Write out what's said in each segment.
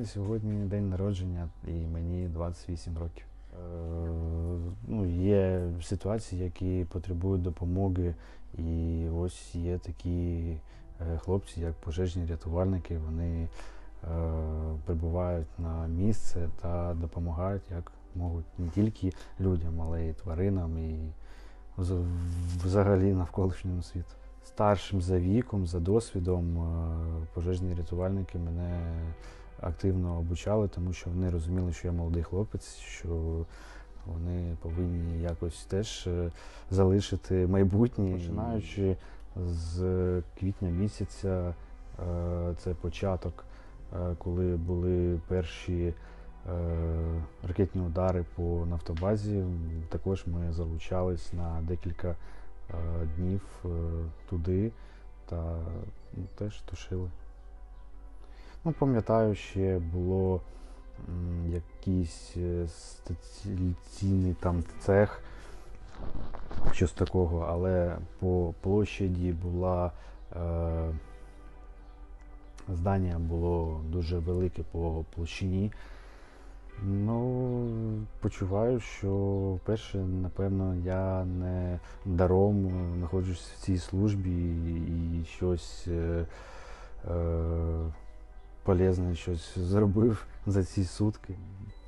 мене сьогодні день народження і мені 28 років. Е, ну, є ситуації, які потребують допомоги, і ось є такі е, хлопці, як пожежні рятувальники, вони е, прибувають на місце та допомагають як можуть не тільки людям, але й тваринам, і взагалі навколишньому світу. Старшим за віком, за досвідом, е, пожежні рятувальники мене активно обучали, тому що вони розуміли, що я молодий хлопець, що вони повинні якось теж е, залишити майбутнє. Починаючи з квітня місяця, е, це початок, е, коли були перші ракетні удари по нафтобазі. Також ми залучались на декілька днів туди та ну, теж тушили. Ну, пам'ятаю, ще було якийсь е, стаційний там цех, щось такого, але по площаді була е, здання було дуже велике по площині. Ну, почуваю, що вперше, напевно, я не даром знаходжусь в цій службі і щось е, е, полезне щось зробив за ці сутки.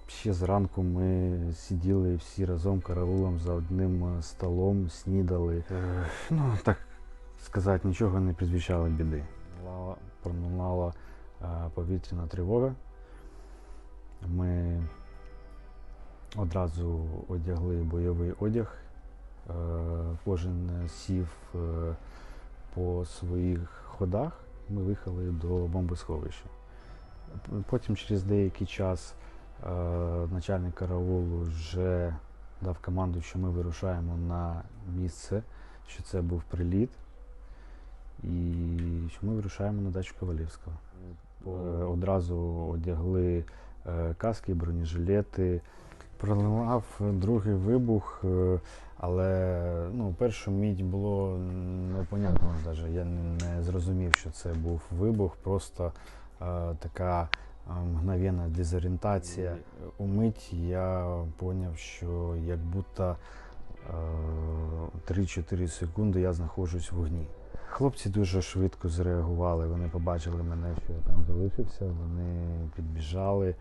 Ще зранку ми сиділи всі разом караулом за одним е, столом, снідали. Ну, так сказати, нічого не предвіщало біди. Пролунала- е, повітряна тривога. Ми одразу одягли бойовий одяг. Е, Кожен сів по своїх ходах. Ми виїхали до бомбосховища. Потім через деякий час е, начальник караулу вже дав команду, що ми вирушаємо на місце, що це був приліт, і що ми вирушаємо на дачу Ковалівського. Е, Одразу одягли е, каски, бронежилети. Пролунав другий вибух, е, але ну, першу мідь було непонятно навіть. Я не зрозумів, що це був вибух, просто така е, мгновенна дезорієнтація. Умить я зрозумів, що як будто е, 3-4 секунди я знаходжусь в вогні. Хлопці дуже швидко зреагували. Вони побачили мене, що я там залишився. Вони підбіжали.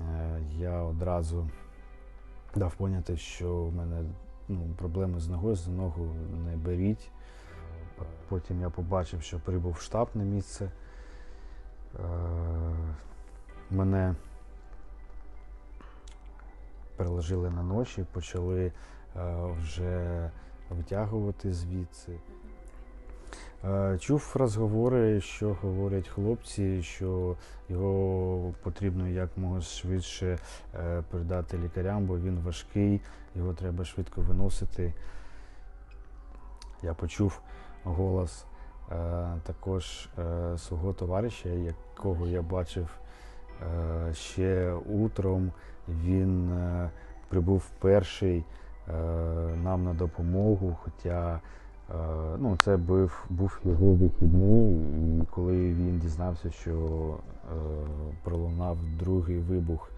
Е, Я одразу дав поняти, що в мене ну, проблеми з ногою, за ногу не беріть. Потім я побачив, що прибув штаб на місце. Е, Мене переложили на ноші, почали е, вже витягувати звідси. Е, Чув розговори, що говорять хлопці, що його потрібно якомога швидше передати лікарям, бо він важкий, його треба швидко виносити. Я почув голос також е, свого товариша, якого я бачив е, ще утром. Він е, прибув перший е, нам на допомогу, хоча Е, Ну, це був, був його вихідний, і коли він дізнався, що е, пролунав другий вибух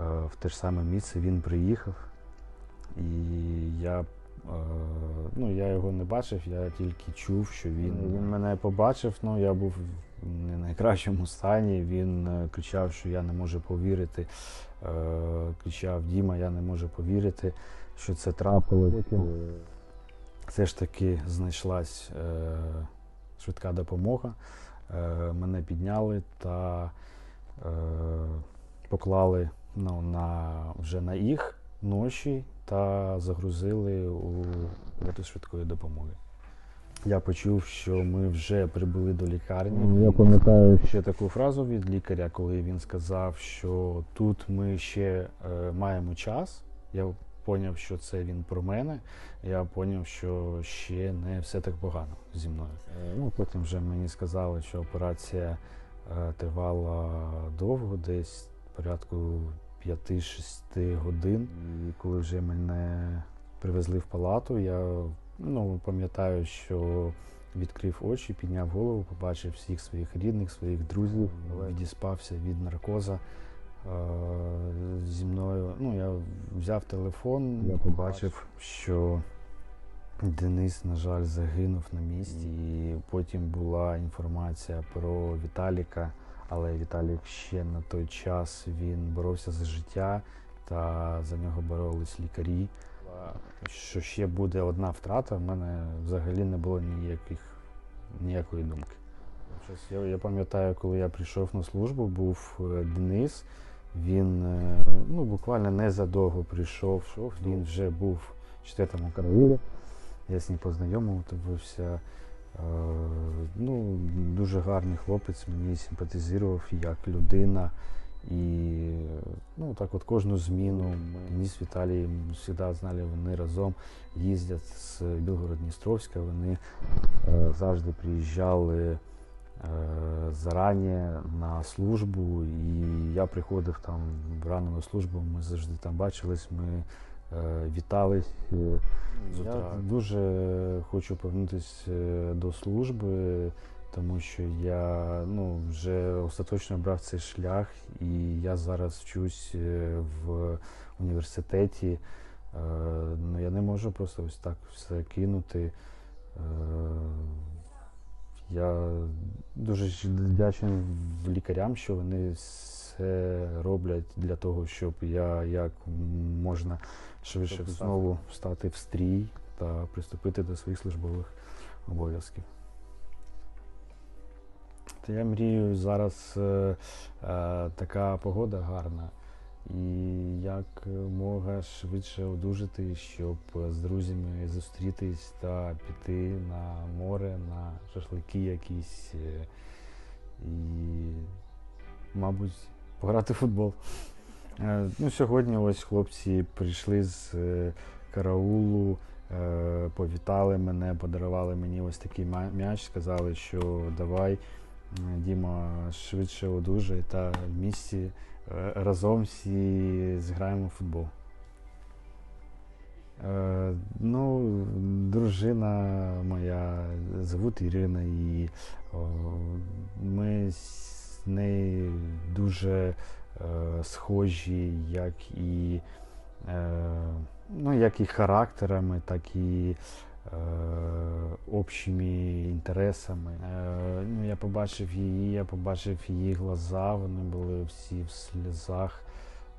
е, в те ж саме місце, він приїхав. І я, е, ну, я його не бачив, я тільки чув, що він, він мене побачив. Ну, я був в не найкращому стані. Він е, кричав, що я не можу повірити. Е, кричав Діма, я не можу повірити, що це трапилось. Все ж таки знайшлась е, швидка допомога. Е, мене підняли та е, поклали ну, на, вже на їх ноші та загрузили у карету швидкої допомоги. Я почув, що ми вже прибули до лікарні. Я пам'ятаю ще таку фразу від лікаря, коли він сказав, що тут ми ще е, маємо час. Я зрозумів, що це він про мене. Я зрозумів, що ще не все так погано зі мною. Е, Ну, потім вже мені сказали, що операція е, тривала довго, десь порядку 5-6 годин. І коли вже мене привезли в палату, я ну, пам'ятаю, що відкрив очі, підняв голову, побачив всіх своїх рідних, своїх друзів, відіспався від наркоза. Зі мною, ну, я взяв телефон, я побачив, що Денис, на жаль, загинув на місці. І потім була інформація про Віталіка, але Віталік ще на той час він боровся за життя та за нього боролись лікарі. Що ще буде одна втрата, в мене взагалі не було ніяких, ніякої думки. Я, я пам'ятаю, коли я прийшов на службу, був е, Денис. Він е, ну, буквально незадовго прийшов, шов, він вже був в четвертому караулі. Я з ним познайомився. Е, ну, дуже гарний хлопець, мені симпатизував як людина. І ну, так от кожну зміну мені з Віталієм завжди знали, вони разом їздять з Білгород-Дністровська, вони е, завжди приїжджали е, зарані на службу, і я приходив там рано на службу, ми завжди там бачились, ми вітались. Е, Я дуже хочу повернутися е, до служби, тому що я ну, вже остаточно обрав цей шлях, і я зараз вчусь е, в університеті. Е, Ну, я не можу просто ось так все кинути. Е, Я дуже вдячний лікарям, що вони все роблять для того, щоб я як можна швидше Щоб знову стати в стрій та приступити до своїх службових обов'язків. Та я мрію зараз е, е, така погода гарна. І як мога швидше одужати, щоб з друзями зустрітись та піти на море, на шашлики якісь. е, І, мабуть, пограти в футбол. Е, Ну, сьогодні ось хлопці прийшли з е, караулу, е, повітали мене, подарували мені ось такий м'яч, сказали, що давай, Діма, швидше одужай та в місті разом всі зіграємо в футбол. Ну, дружина моя звуть Ірина, і ми з нею дуже схожі, як і, е, ну, як і характерами, так і е, общими інтересами. Е, ну, я побачив її, я побачив її глаза, вони були всі в сльозах.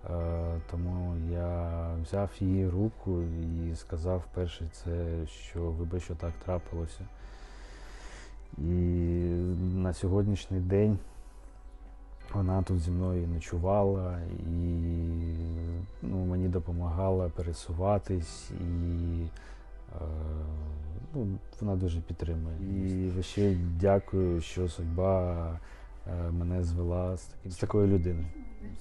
Е, тому я взяв її руку і сказав перше це, що вибач, що так трапилося. І на сьогоднішній день вона тут зі мною ночувала і ну, мені допомагала пересуватись, і е, ну, вона дуже підтримує. І ще дякую, що судьба е, мене звела з, таким, з такою людиною.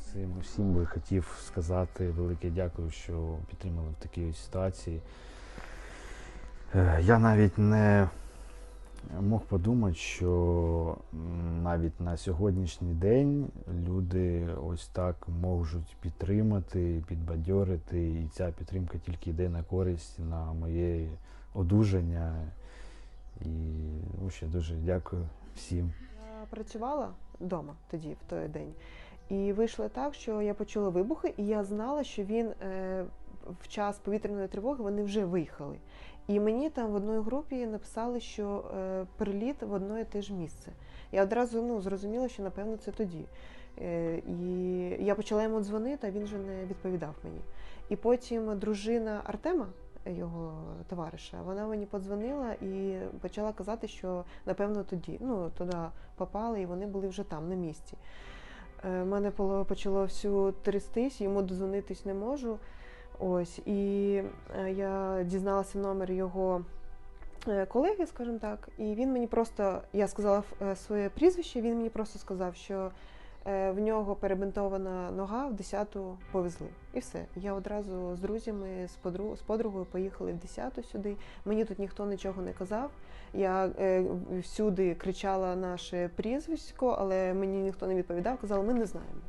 Всім, всім би хотів сказати велике дякую, що підтримали в такій ситуації. Е, Я навіть не мог подумати, що навіть на сьогоднішній день люди ось так можуть підтримати, підбадьорити, і ця підтримка тільки йде на користь на моє одужання. І ну, ще дуже дякую всім. Я працювала вдома тоді, в той день, і вийшло так, що я почула вибухи, і я знала, що він е, в час повітряної тривоги вони вже виїхали. І мені там в одній групі написали, що е, приліт в одне і те ж місце. Я одразу ну, зрозуміла, що напевно це тоді. Е, і я почала йому дзвонити, а він вже не відповідав мені. І потім дружина Артема, його товариша, вона мені подзвонила і почала казати, що напевно тоді, ну туди попали, і вони були вже там, на місці. Е, мене почало всю трястись, йому дозвонитись не можу. Ось, і е, я дізналася номер його е, колеги, скажімо так, і він мені просто, я сказала е, своє прізвище, він мені просто сказав, що в нього перебинтована нога, в 10-ту повезли. І все. Я одразу з друзями, з, подру, з подругою поїхали в 10-ту сюди. Мені тут ніхто нічого не казав. Я всюди кричала наше прізвисько, але мені ніхто не відповідав. Казали, ми не знаємо.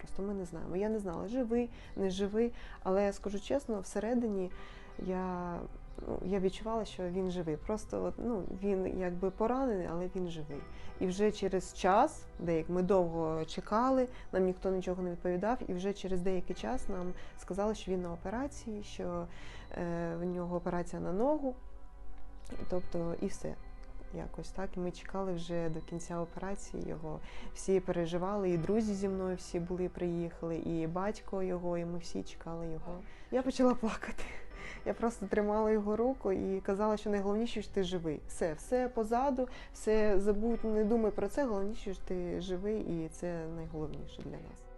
Просто ми не знаємо. Я не знала, живий, не живий. Але я скажу чесно, всередині я ну, я відчувала, що він живий. Просто ну, він якби поранений, але він живий. І вже через час, деяк ми довго чекали, нам ніхто нічого не відповідав, і вже через деякий час нам сказали, що він на операції, що е, в нього операція на ногу. Тобто, і все. Якось так. І ми чекали вже до кінця операції його. Всі переживали, і друзі зі мною всі були, приїхали, і батько його, і ми всі чекали його. Я почала плакати. Я просто тримала його руку і казала, що найголовніше, що ти живий. Все, все позаду, все забудь, не думай про це. Головніше, що ти живий, і це найголовніше для нас.